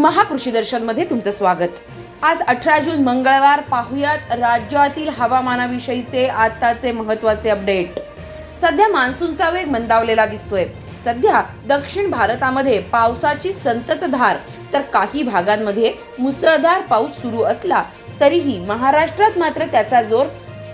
महाकृषी दर्शनमध्ये तुमचं स्वागत. आज अठरा जून मंगळवार पाहुयात राज्यातील हवामानाविषयीचे आताचे महत्त्वाचे अपडेट. सध्या मान्सूनचा वेग मंदावलेला दिसतोय. सध्या दक्षिण भारतामध्ये पावसाची संततधार तर काही भागांमध्ये मुसळधार पाऊस सुरू असला तरीही महाराष्ट्रात मात्र त्याचा जोर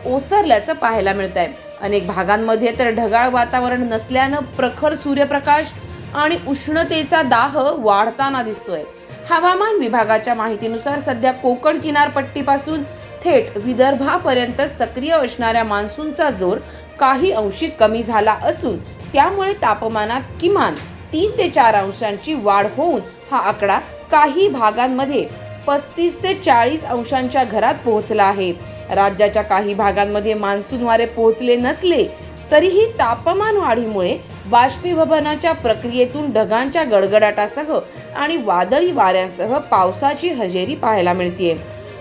ओसरल्याचं पाहायला मिळत आहे अनेक भागांमध्ये तर ढगाळ वातावरण नसल्यानं प्रखर सूर्यप्रकाश आणि उष्णतेचा दाह वाढताना दिसतोय. हवामान विभागाच्या माहितीनुसार सध्या कोकण किनारपट्टीपासून थेट विदर्भापर्यंत सक्रिय असणाऱ्या मान्सूनचा जोर काही अंशी कमी झाला असून त्यामुळे तापमानात किमान तीन ते चार अंशांची वाढ होऊन हा आकडा काही भागांमध्ये पस्तीस ते चाळीस अंशांच्या घरात पोहोचला आहे. राज्याच्या काही भागांमध्ये मान्सून वारे पोहोचले नसले तरीही तापमान वाढीमुळे बाष्पीभवनाच्या प्रक्रियेतून ढगांच्या गडगडाटासह आणि वादळी वाऱ्यांसह पावसाची हजेरी पाहायला मिळते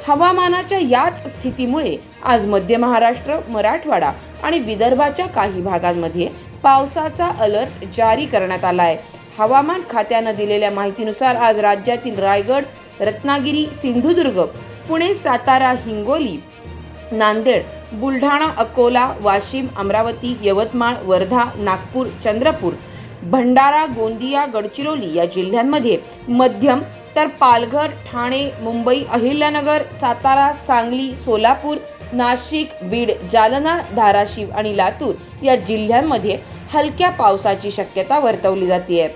हवामानाच्या याच स्थितीमुळे आज मध्य महाराष्ट्र मराठवाडा आणि विदर्भाच्या काही भागांमध्ये पावसाचा अलर्ट जारी करण्यात आला आहे हवामान खात्यानं दिलेल्या माहितीनुसार आज राज्यातील रायगड रत्नागिरी सिंधुदुर्ग पुणे सातारा हिंगोली नांदेड बुलढाणा अकोला वाशिम अमरावती यवतमाळ वर्धा नागपूर चंद्रपूर भंडारा गोंदिया गडचिरोली या जिल्ह्यांमध्ये मध्यम तर पालघर ठाणे मुंबई अहिल्यानगर सातारा सांगली सोलापूर नाशिक बीड जालना धाराशिव आणि लातूर या जिल्ह्यांमध्ये हलक्या पावसाची शक्यता वर्तवली जाते